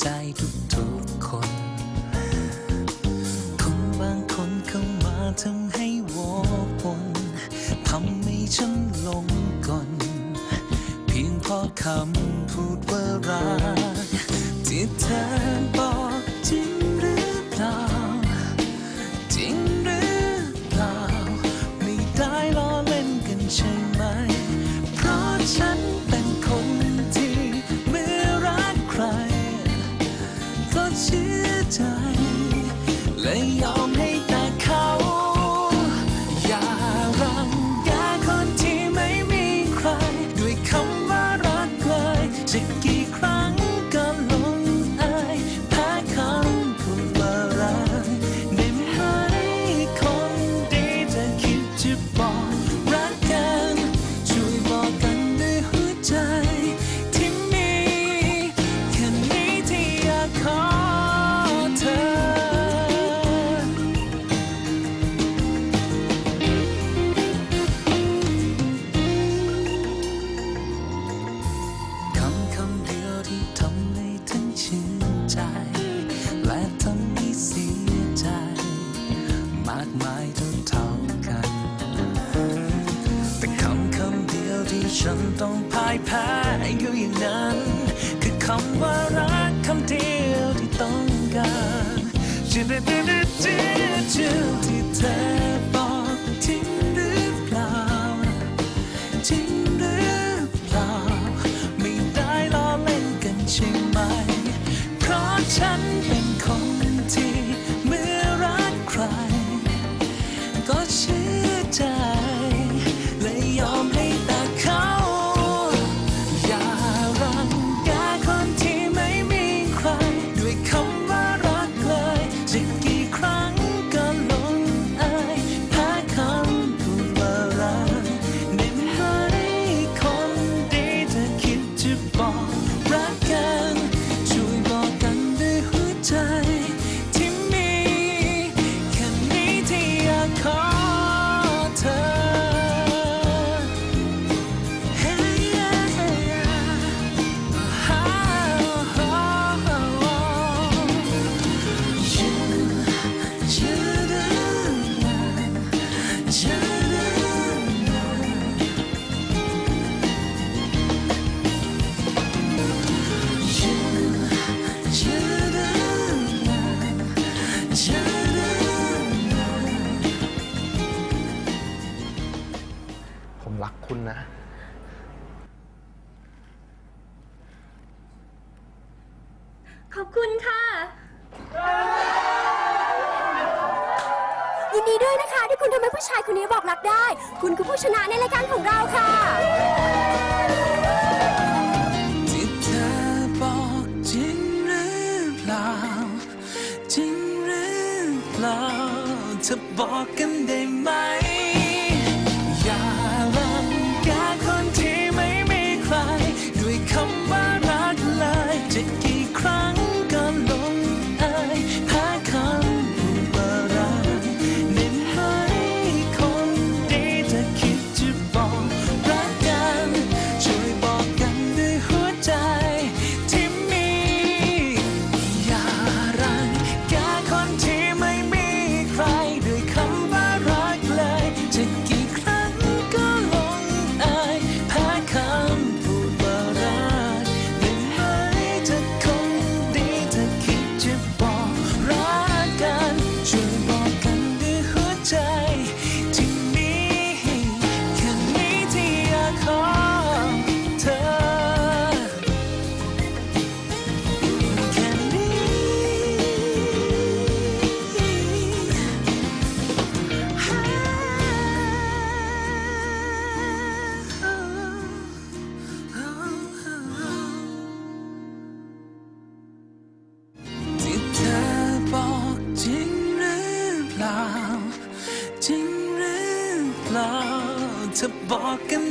ใจทุกๆคน คนบางคนเข้ามาทำให้วอกวนทำให้ฉันลงก่อนเพียงพอคำพูดว่ารักที่เธอบอกจริงหรือเปล่า จริงหรือเปล่า ไม่ได้ล้อเล่นกันใช่ไหม Em alto. ฉันต้องพ่ายแพ้อยู่อย่างนั้น คือคำว่ารักคำเดียวที่ต้องการจิตจิตจิตจิตที่เธอบอกจริงหรือเปล่าจริงหรือเปล่า ไม่ได้ล้อเล่นกันใช่ไหม เพราะฉันเป็น ขอบคุณค่ะ ยินดีด้วยนะคะ ที่คุณทำให้ผู้ชายคนนี้บอกรักได้ คุณคือผู้ชนะในรายการของเราค่ะจริบอกกันได้ไหม 在 walking